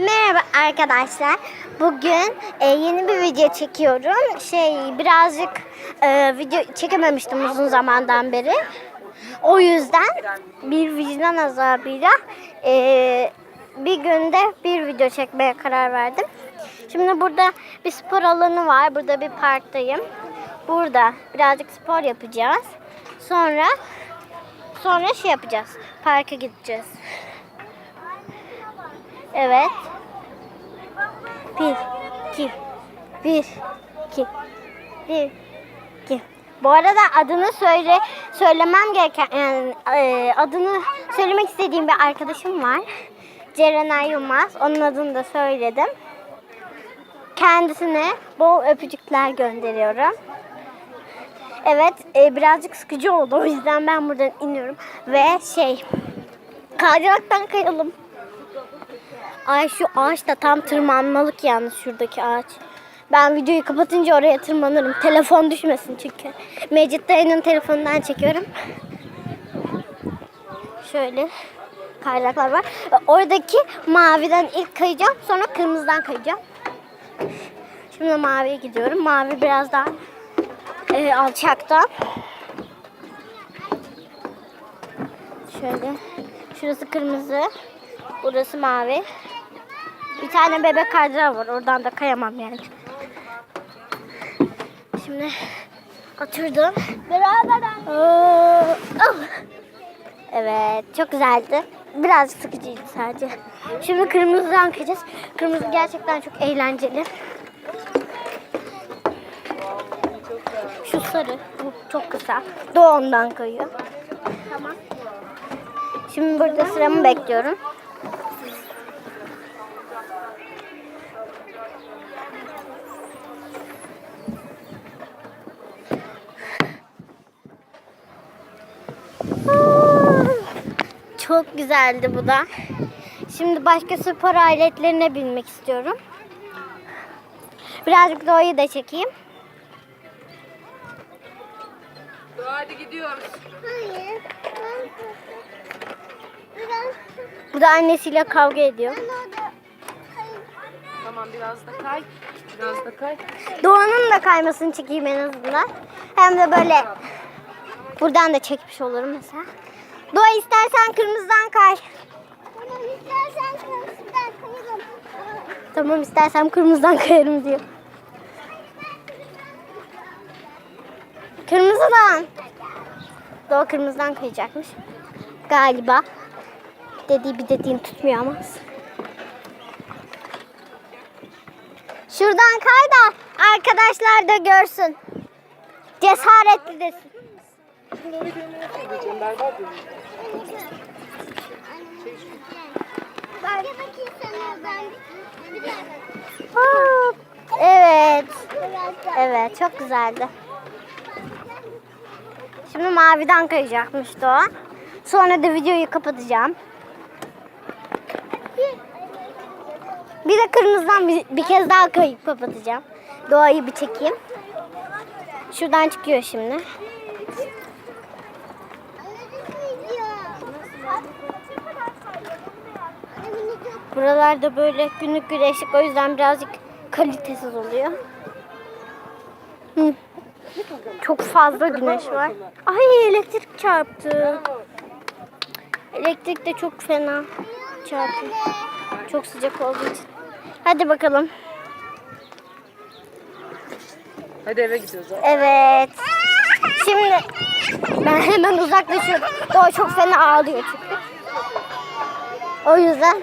Merhaba arkadaşlar. Bugün e, yeni bir video çekiyorum. Şey birazcık e, video çekememiştim uzun zamandan beri. O yüzden bir vicdan azabıyla e, bir günde bir video çekmeye karar verdim. Şimdi burada bir spor alanı var. Burada bir parktayım. Burada birazcık spor yapacağız. Sonra sonra şey yapacağız. Parka gideceğiz. Evet. Bir, iki, bir, iki, bir, iki. Bu arada adını söyle söylemem gereken yani e, adını söylemek istediğim bir arkadaşım var. Ceren Yılmaz. Onun adını da söyledim. Kendisine bol öpücükler gönderiyorum. Evet, e, birazcık sıkıcı oldu. O yüzden ben buradan iniyorum. Ve şey, kaydıraktan kayalım. Ay şu ağaç da tam tırmanmalık yalnız şuradaki ağaç. Ben videoyu kapatınca oraya tırmanırım. Telefon düşmesin çünkü. Mecit dayının telefonundan çekiyorum. Şöyle kaydıraklar var. Oradaki maviden ilk kayacağım. Sonra kırmızıdan kayacağım. Şimdi maviye gidiyorum. Mavi biraz daha e, alçakta. Şöyle. Şurası kırmızı. Burası mavi. Bir tane bebek kaydırağı var. Oradan da kayamam yani. Şimdi oturdum. Beraber. Evet, çok güzeldi. Biraz sıkıcıydı sadece. Şimdi kırmızıdan kayacağız. Kırmızı gerçekten çok eğlenceli. Şu sarı, bu çok kısa. Doğu ondan kayıyor. Tamam. Şimdi burada sıramı bekliyorum. Çok güzeldi bu da. Şimdi başka spor aletlerine binmek istiyorum. Birazcık doğayı da çekeyim. Hadi gidiyoruz. Hayır. Bu da annesiyle kavga ediyor. Tamam biraz da kay. Biraz da kay. Doğan'ın da kaymasını çekeyim en azından. Hem de böyle buradan da çekmiş olurum mesela. Doğa istersen kırmızıdan kay. Tamam istersen kırmızıdan kayalım. Tamam istersem kırmızıdan kayarım diyor. Kırmızıdan. Doğa kırmızıdan kayacakmış. Galiba. Dediği bir dediğini tutmuyor ama. Şuradan kay da arkadaşlar da görsün. Cesaretli desin. Evet. Evet çok güzeldi. Şimdi maviden kayacakmış Doğa. Sonra da videoyu kapatacağım. Bir de kırmızıdan bir, bir kez daha kayıp kapatacağım. Doğayı bir çekeyim. Şuradan çıkıyor şimdi. Buralarda böyle günlük güneşlik o yüzden birazcık kalitesiz oluyor. Hı. Çok fazla güneş var. Ay elektrik çarptı. Elektrik de çok fena çarptı. Çok sıcak olduğu için. Hadi bakalım. Hadi eve gidiyoruz. Evet. Şimdi ben hemen uzaklaşıyorum. Doğa çok fena ağlıyor çünkü. O yüzden